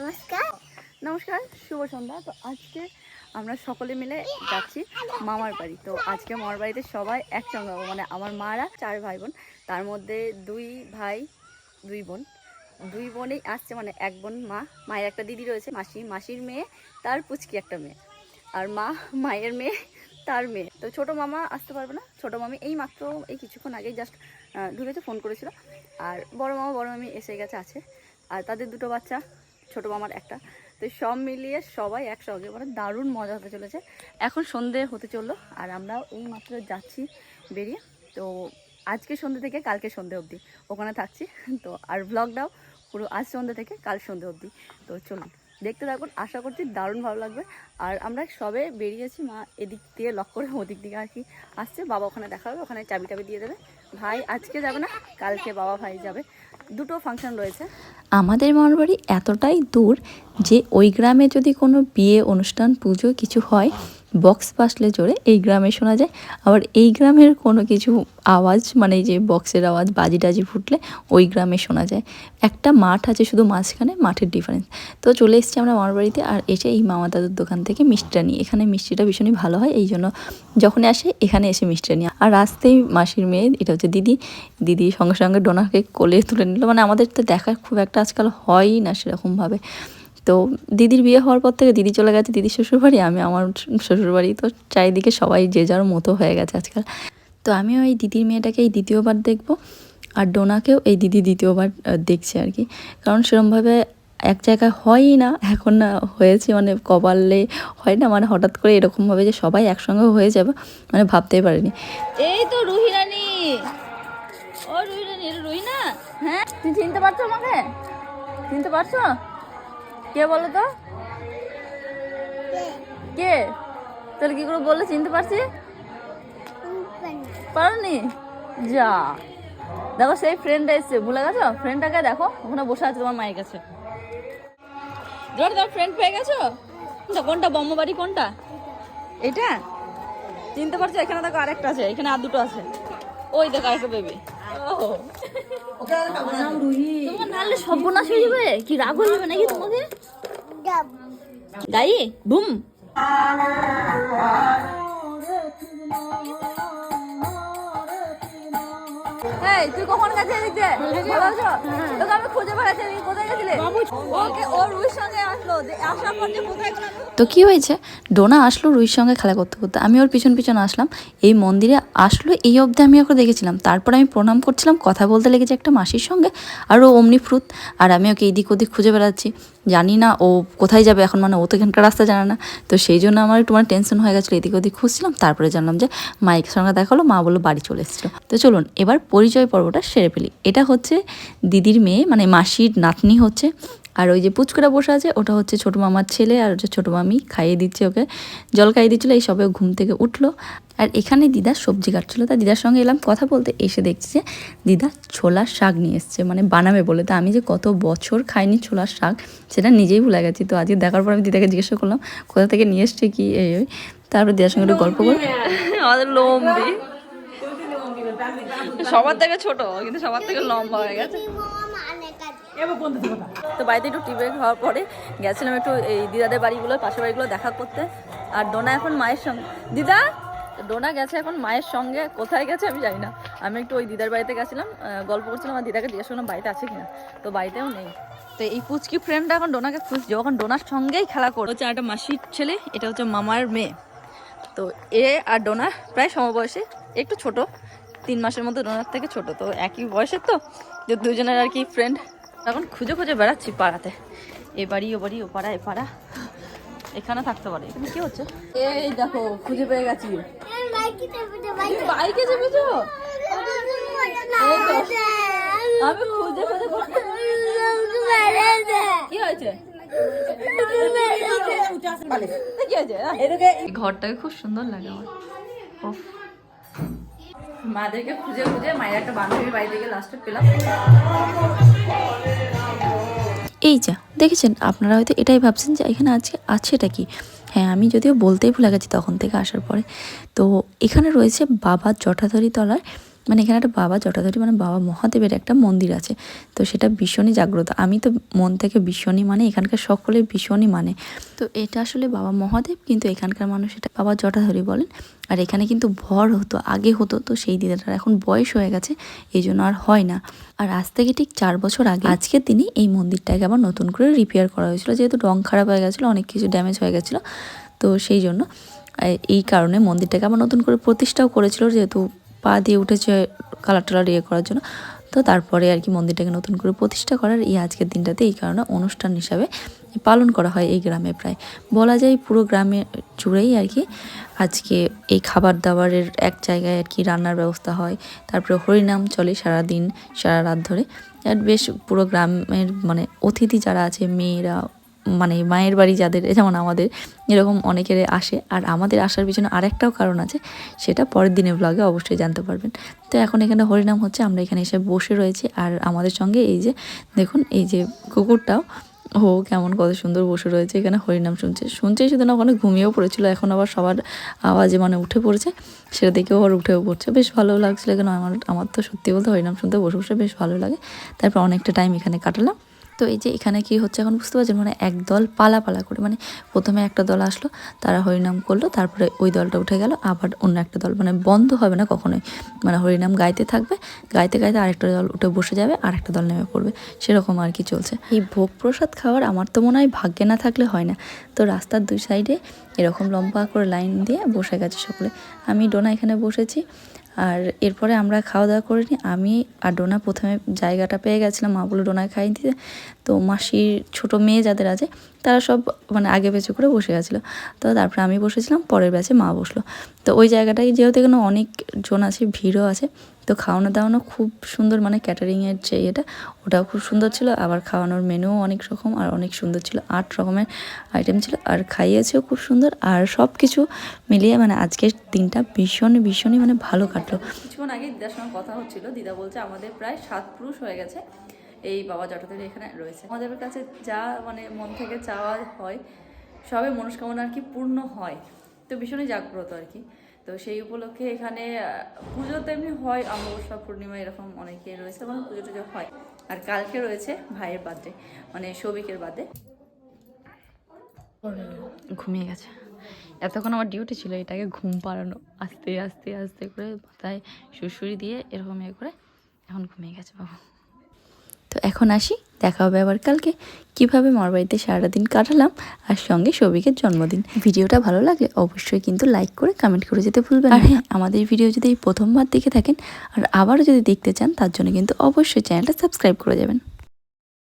নমস্কার। নমস্কার, শুভ সন্ধ্যা। তো আজকে আমরা সকলে মিলে যাচ্ছি মামার বাড়ি। তো আজকে মামার বাড়িতে সবাই একসঙ্গে হব মানে আমার মারা চার ভাই বোন তার মধ্যে দুই ভাই, দুই বোন। দুই বোনেই আসছে মানে এক বোন মা, মায়ের একটা দিদি রয়েছে, মাসি। মাসির মেয়ে, তার পুচকি একটা মেয়ে। আর মা, মায়ের মেয়ে, তার মেয়ে। তো ছোট মামা আসতে পারবে না। ছোট মামি এই মাত্র, এই কিছুক্ষণ আগেই জাস্ট ঢুকেছে ফোন করেছিল। আর বড় মামা, বড় মামি এসে গেছে, আছে। আর তাদের দুটো বাচ্চা। ছোট মামার একটা। তো সব মিলিয়ে সবাই একসঙ্গে মানে দারুণ মজা হতে চলেছে। এখন সন্ধে হতে চলল আর আমরাও এই মাত্র যাচ্ছি বেরিয়ে। তো আজকে সন্ধে থেকে কালকে সন্ধে অবধি। ওখানে থাকছি। তো আর ব্লগটাও পুরো আজ সন্ধে থেকে কাল সন্ধে অবধি। তো চলুন, দেখতে থাকুন। আশা করছি দারুণ ভালো লাগবে। আর আমরা সবে বেরিয়েছি, মা এদিক দিয়ে লক করে ওদিক দিকে আর কি আসছে। বাবা ওখানে দেখা হবে, ওখানে চাবি টাবি দিয়ে দেবে। ভাই আজকে যাবে না, কালকে বাবা ভাই যাবে। দুটো ফাংশন রয়েছে। আমাদের মামার বাড়ি এতটাই দূর যে ওই গ্রামে যদি কোনো বিয়ে অনুষ্ঠান, পুজো কিছু হয় বক্স বাসলে জোরে এই গ্রামে শোনা যায়। আবার এই গ্রামের কোনো কিছু আওয়াজ মানে যে বক্সের আওয়াজ বাজি টাজি ফুটলে ওই গ্রামে শোনা যায়। একটা মাঠ আছে শুধু মাঝখানে, মাঠের ডিফারেন্স তো চলে এসেছি আমরা মামার বাড়িতে আর এসে এই মামা দাদুর দোকান থেকে মিষ্টিটা নিই। এখানে মিষ্টিটা ভীষণই ভালো হয়, এই জন্য যখনই আসে এখানে এসে মিষ্টিটা নিই। আর আসতেই মাসির মেয়ে, এটা হচ্ছে দিদি। দিদি সঙ্গে সঙ্গে ডোনাকে কোলে তুলে নিল। মানে আমাদের তো দেখা খুব একটা আজকাল হয়ই না সেরকমভাবে। তো দিদির বিয়ে হওয়ার পর থেকে দিদি চলে গেছে, দিদির শ্বশুরবাড়ি, আমি আমার শ্বশুরবাড়ি। তো চারিদিকে সবাই যে যার মতো হয়ে গেছে আজকাল। তো আমিও এই দিদির মেয়েটাকে এই দ্বিতীয়বার দেখব আর ডোনাকেও এই দিদি দ্বিতীয়বার দেখছে আর কি। কারণ সেরমভাবে এক জায়গায় হয়ই না, এখন না হয়েছে মানে কপালে হয় না মানে হঠাৎ করে এরকমভাবে যে সবাই একসঙ্গে হয়ে যাবে মানে ভাবতেই পারিনি। এই তো রুহি রানী! ও রুহি রানী, এটা রুহি না? হ্যাঁ তুমি চিনতে পারছ আমাকে? চিনতে পারছ? কে বলো তো? কে? তাহলে কি করে বললে চিনতে পারছি? পারোনি? যা। দেখো সেই ফ্রেন্ডটা এসছে ভুলে গেছো? ফ্রেন্ডটাকে দেখো ওখানে বসে আছে তোমার মায়ের কাছে। ধর তোমার ফ্রেন্ড পেয়ে গেছো? তা কোনটা বম্মবাড়ি কোনটা? এটা? চিনতে পারছ? এখানে দেখো আরেকটা আছে এখানে আর দুটো আছে। ওই দেখো আরেকটা বেবি তোমার নাহলে সর্বনাশ হয়ে যাবে? কি রাগ হয়ে যাবে নাকি তোমাকে? গাই বুম। এই তুই কখন গেছিস এদিক? দিয়ে ভালো আছো? তোকে আমি খুঁজে বেড়াচ্ছি তুমি কোথায় গেছিলে? ওকে ও সঙ্গে আসলো যে আসার পর যে কোথায় তো কি হয়েছে? ডোনা আসলো রুহির সঙ্গে খেলা করতে করতে। আমি ওর পিছন পিছন আসলাম। এই মন্দিরে আসলো এই অবধি আমি ওকে দেখেছিলাম। তারপর আমি প্রণাম করছিলাম কথা বলতে লেগেছে একটা মাসির সঙ্গে আর ও অমনি ফ্রুত আর আমি ওকে এদিক ওদিক খুঁজে বেড়াচ্ছি। জানি না ও কোথায় যাবে, এখন মানে ও তো এখানকার রাস্তা জানে না। তো সেই জন্য আমার একটু মানে টেনশন হয়ে গেছিল, এদিকে ওদিক খুঁজছিলাম, তারপরে জানলাম যে মায়ের সঙ্গে দেখা হলো, মা বলল বাড়ি চলে এসেছিল। তো চলুন, এবার পরিচয় পর্বটা সেরে ফেলি। এটা হচ্ছে দিদির মেয়ে মানে মাসির নাতনি হচ্ছে আর ওই যে পুচকুরা বসে আছে, ওটা হচ্ছে ছোটো মামার ছেলে আর হচ্ছে ছোটো মামি খাইয়ে দিচ্ছে ওকে। জল খাইয়ে দিচ্ছিল, এই সবে ঘুম থেকে উঠল। আর এখানে দিদা সবজি কাটছিলো। তা দিদার সঙ্গে এলাম কথা বলতে, এসে দেখছি যে দিদা ছোলার শাক নিয়ে এসছে মানে বানাবে বলে। তা আমি যে কত বছর খাইনি ছোলার শাক, সেটা নিজেই ভুলে গেছি। তো আজকে দেখার পর আমি দিদাকে জিজ্ঞাসা করলাম, কোথা থেকে নিয়ে এসছে কি, এই ওই তারপর দিদার সঙ্গে একটু গল্প করে। আমাদের লম্বি। সবার থেকে ছোট, কিন্তু সবার থেকে লম্বা হয়ে গেছে। তো বাড়িতে একটু টিপে খাওয়ার পরে গেছিলাম একটু এই দিদাদের বাড়িগুলো পাশের বাড়িগুলো দেখা করতে। আর ডোনা এখন মায়ের সঙ্গে দিদা ডোনা গেছে এখন মায়ের সঙ্গে কোথায় গেছে আমি জানি না। আমি একটু ওই দিদার বাড়িতে গেছিলাম গল্প করছিলাম আর দিদাকে জিজ্ঞেস করলাম বাড়িতে আছে কিনা? তো বাড়িতেও নেই। তো এই পুচকি ফ্রেন্ডটা এখন ডোনাকে খুঁজছে যখন ডোনার সঙ্গেই খেলা করে হচ্ছে একটা মাসির ছেলে এটা হচ্ছে মামার মেয়ে। তো এ আর ডোনা প্রায় সমবয়সী একটু ছোট তিন মাসের মতো ডোনার থেকে ছোট। তো একই বয়সের তো যে দুজনের আর কি ফ্রেন্ড এখন খুঁজে খুঁজে বেড়াচ্ছি পাড়াতে। এ বাড়ি ও বাড়ি ও পাড়া এ পাড়া। এখানে থাকতে পারে। এখানে কি হচ্ছে? এই দেখো খুঁজে পেয়ে গেছি। বাইকে তো। আমি খুঁজে খুঁজে কি হয়েছে? ঘরটাকে খুব সুন্দর লাগে আমার। মাদেরকে খুঁজে খুঁজে মায়ের একটা বান্ধবীর বাড়ি থেকে লাস্টে পেলাম। এই যা, দেখেছেন? আপনারা হয়তো এটাই ভাবছেন যে এখানে আজকে আছে এটা কি? হ্যাঁ আমি যদিও বলতেই ভুলে গেছি তখন থেকে আসার পরে। তো এখানে রয়েছে বাবার জটাধরি তলায় মানে এখানে একটা বাবা জটাধরি মানে বাবা মহাদেবের একটা মন্দির আছে। তো সেটা ভীষণই জাগ্রত। আমি তো মন থেকে ভীষণই মানে এখানকার সকলে ভীষণই মানে। তো এটা আসলে বাবা মহাদেব, কিন্তু এখানকার মানুষ এটা বাবা জটাধরি বলেন। আর এখানে কিন্তু ভর হতো, আগে হতো, তো সেই দিদাটার এখন বয়স হয়ে গেছে, এই জন্য আর হয় না। আর আজ থেকে ঠিক চার বছর আগে আজকের দিনই এই মন্দিরটাকে আবার নতুন করে রিপেয়ার করা হয়েছিল। যেহেতু রং খারাপ হয়ে গেছিল, অনেক কিছু ড্যামেজ হয়ে গেছিল, তো সেই জন্য এই কারণে মন্দিরটাকে আবার নতুন করে প্রতিষ্ঠাও করেছিল। যেহেতু পা দিয়ে উঠেছে কালার টালার ইয়ে করার জন্য। তো তারপরে আর কি মন্দিরটাকে নতুন করে প্রতিষ্ঠা করার এই আজকের দিনটাতে এই কারণে অনুষ্ঠান হিসাবে পালন করা হয় এই গ্রামে প্রায়। বলা যায় পুরো গ্রামে জুড়েই আর কি আজকে এই খাবার দাবারের এক জায়গায় আর কি রান্নার ব্যবস্থা হয়। তারপরে হরিনাম চলে সারা দিন সারা রাত ধরে। আর বেশ পুরো গ্রামের মানে অতিথি যারা আছে, মেয়েরা মানে মায়ের বাড়ি যাদের যেমন আমাদের, এরকম অনেকের আসে। আর আমাদের আসার পিছনে আরেকটাও কারণ আছে, সেটা পরের দিনের ব্লগে অবশ্যই জানতে পারবেন। তো এখন এখানে হরিনাম হচ্ছে, আমরা এখানে এসে বসে রয়েছি। আর আমাদের সঙ্গে এই যে, দেখুন, এই যে কুকুরটাও, ও কেমন কত সুন্দর বসে রয়েছে এখানে হরিনাম শুনছে। শুনছেই শুধু না, ওখানে ঘুমিয়েও পড়েছিল, এখন আবার সবার আওয়াজে মানে উঠে পড়েছে। সেটা দেখেও আবার উঠেও পড়ছে। বেশ ভালো লাগছিল কেন আমার আমার তো সত্যি বলতে হরিনাম শুনতে বসে বসে বেশ ভালো লাগে। তারপর অনেকটা টাইম এখানে কাটালাম। তো এই যে এখানে কি হচ্ছে এখন বুঝতে পারছেন? মানে এক দল পালা পালা করে মানে প্রথমে একটা দল আসলো, তারা হরিনাম করল, তারপরে ওই দলটা উঠে গেল, আবার অন্য একটা দল মানে বন্ধ হবে না কখনোই। মানে হরিনাম গাইতে থাকবে, গাইতে গাইতে আরেকটা দল উঠে বসে যাবে আর একটা দল নেমে পড়বে। সেরকম আর কি চলছে। এই ভোগ প্রসাদ খাওয়ার আমার তো মনে হয় ভাগ্যে না থাকলে হয় না। তো রাস্তার দুই সাইডে এরকম লম্বা করে লাইন দিয়ে বসে গেছে সকলে। আমি ডোনা এখানে বসেছি। আর এরপরে আমরা খাওয়া দাওয়া করিনি আমি আর ডোনা প্রথমে জায়গাটা পেয়ে গেছিলাম মা বলে, ডোনা খাই দিতে। তো মাসির ছোট মেয়ে যাদের আছে, তারা সব মানে আগে পেছু করে বসে গেছিল। তো তারপরে আমি বসেছিলাম, পরের ব্যাচে মা বসল। তো ওই জায়গাটায় যেহেতু এখানে অনেক জন আছে, ভিড়ও আছে, তো খাওয়ানো দাওয়ানো খুব সুন্দর মানে ক্যাটারিংয়ের যে এটা ওটাও খুব সুন্দর ছিল। আবার খাওয়ানোর মেনুও অনেক রকম আর অনেক সুন্দর ছিল। আট রকমের আইটেম ছিল আর খাইয়েছেও খুব সুন্দর আর সব কিছু মিলিয়ে মানে আজকের দিনটা ভীষণ, ভীষণই মানে ভালো কাটলো। কিছুক্ষণ আগে দিদার সঙ্গে কথা হচ্ছিল। দিদা বলছে, আমাদের প্রায় সাত পুরুষ হয়ে গেছে। এই বাবা জটাধারী এখানে রয়েছে। আমাদের কাছে যা মানে মন থেকে চাওয়া হয় সবে মনস্কামনা আর কি পূর্ণ হয়। তো ভীষণই জাগ্রত আর কি। তো সেই উপলক্ষে এখানে পুজো তো এমনি হয়, অমাবস্যা, পূর্ণিমা, এরকম অনেকে রয়েছে মানে পুজো টুজো হয়। আর কালকে রয়েছে ভাইয়ের বার্থডে মানে সৌভিকের বাদে ঘুমিয়ে গেছে। এতক্ষণ আমার ডিউটি ছিল, এটাকে ঘুম পাড়ানো, আস্তে আস্তে আস্তে করে মাথায় সুড়সুড়ি দিয়ে এরকম ইয়ে করে এখন ঘুমিয়ে গেছে বাবু। তো এখন আসি দেখা হবে আবার কালকে। কীভাবে মার বাড়িতে সারাটা দিন কাটালাম আর সঙ্গে সবিকের জন্মদিন। ভিডিওটা ভালো লাগে অবশ্যই কিন্তু লাইক করে কমেন্ট করে যেতে ভুলবেন আর হ্যাঁ আমাদের ভিডিও যদি এই প্রথমবার দেখে থাকেন আর আবারও যদি দেখতে চান তার জন্য কিন্তু অবশ্যই চ্যানেলটা সাবস্ক্রাইব করে যাবেন।